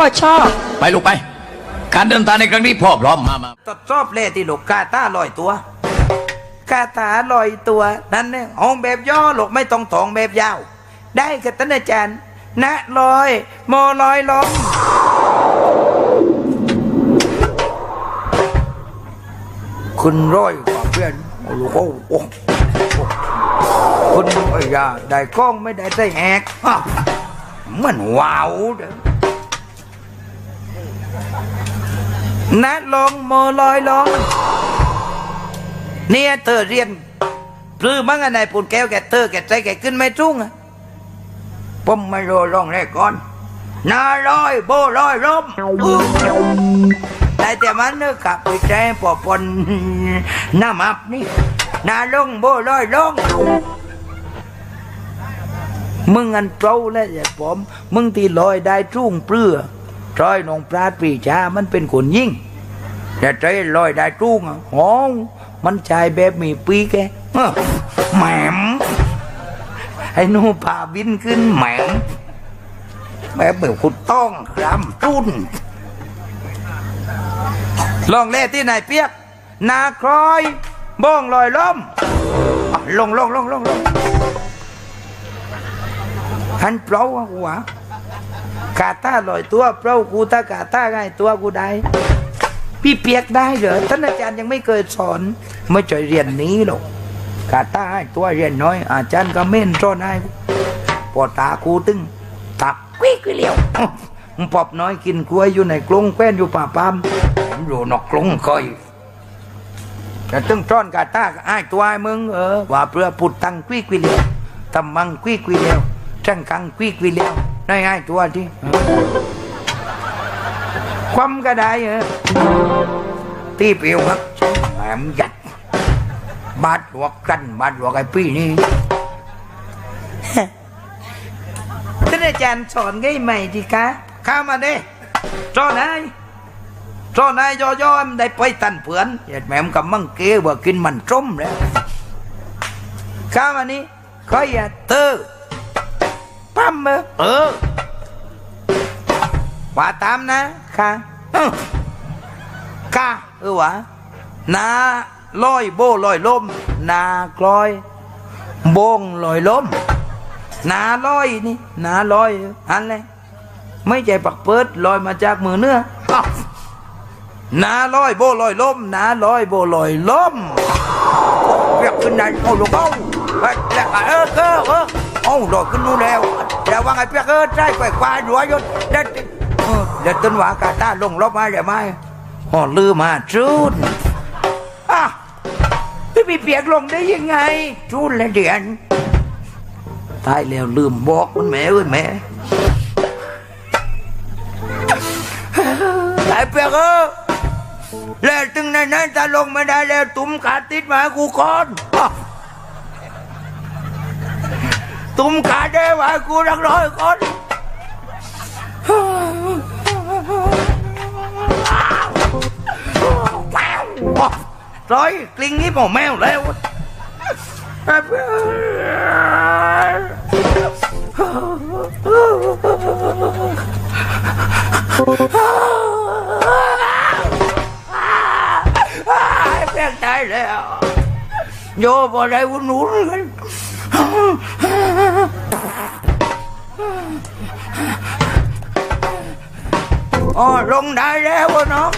พ่อชอบ ไปลูกไป การเดินทางในครั้งนี้พ่อพร้อมมามาตดชอบเล่ที่ลูกกาตาลอยตัวกาตาลอยตัวนั่นเนี่ยห้องแบบย่อลูกไม่ต้องถองแบบยาว ได้กับท่านอาจารย์นะลอยโมลอยลมคุณร้อยกว่าเพื่อนโอ้โหโอ้โหคุณไอ้ยาได้กล้องไม่ได้ได้แอกอ้าวมันว้าวเด้อ นะลงโมลอยลงเนี่ยเธอเรียนปลื้มมั้งอันไหนปุ่นแก้วแกเธอแกใจแกขึ้นไม่ trung อะผมไม่รู้ร้องแรกก่อนนาลอยโบลอยลมอื้อได้แต่มันเนื้อกลับไปแจ้ปอปนหน้ามับนี่นาลงโบลอยลงมึงอันเปล่าแล้วอย่าผมมึงตีลอยได้ trung เปลือ trôi น้องปราดปีชามันเป็นคนยิ่งแต่ใจลอยได้จุ้งอะโอ้มันชายแบบมีปีกแกแหมมไอ้นูพาบินขึ้นแหมมแบบเหมือนคุณต้องครำจุ้นลองเล่ที่ไหนเปียก นาครอย บ้องลอยล้มลงลงลงลงลงหันเปล่าอะหัว กาตาลอยตัวเปล่ากูถ้ากาตาง่ายตัวกูได้ พี่เปียกได้เหรอท่านอาจารย์ยังไม่เคยสอน ไม่ใช่เรียนนี้หรอกกาตาให้ตัวเรียนน้อย อาจารย์ก็เม่นสอนให้พอตากูตึงตับวิกเลียวมึงปอบน้อยกินกล้วยอยู่ในกรงแคว้นอยู่ป่าปามผมอยู่นอกกรงเคยแต่ตึงจ้อนกาตาก็ให้ตัวให้มึงเออว่าเพื่อพุดตังกวิกวิเลียวตำมังกวิกวิเลียวจังกังกวิกวิเลียว ได้ให้ตัวที่เออความก็ได้เออตีเปรียวครับแหมมยัดบาดหัวกันบาดหัวไอ้พี่นี่ท่านอาจารย์สอนง่ายใหม่ดีคะข้ามาเด้สอนนายสอนนายย่อย่อมได้ไปตันเผือนเหตุแหมมกับมังเกว่ากินมันจมแล้วข้ามานี่ขออย่าเตอ ปั๊มเออเออว่าตามนะค่ะอื้อกาเออวะนาลอยโบลอยลมนากลอย โบงลอยลมนาลอยนี่นาลอยอันเลยไม่ใช่ปักเปิดลอยมาจากมือเนื้ออ้าวนาลอยโบลอยลมนาลอยโบลอยลมเรียกขึ้นได้โอ้ลูกเอ้าเฮ้ยแล้วก็เออเออเออเอ้าโดดขึ้นดูแล้ว แต่ว่าไงเปียกเออใจกว่ควายหัวยศเด็ดเออเด็ดต้นหวากาตาลงรบมาเดี๋ยวไม่อ๋อลืมมาจุนอะพี่มีเปียกลงได้ยังไงจุนและเดียนตายแล้วลืมบอกมันแม่เอ้ยแม่ไอ้เปียกเออแล้วถึงในนั้นจะลงไม่ได้แล้วตุ้มขาติดมากูก่อน อ้าวตุ้มขาได้มาให้กูรักร้อยก่อนร้ ลงได้แล้วน้อง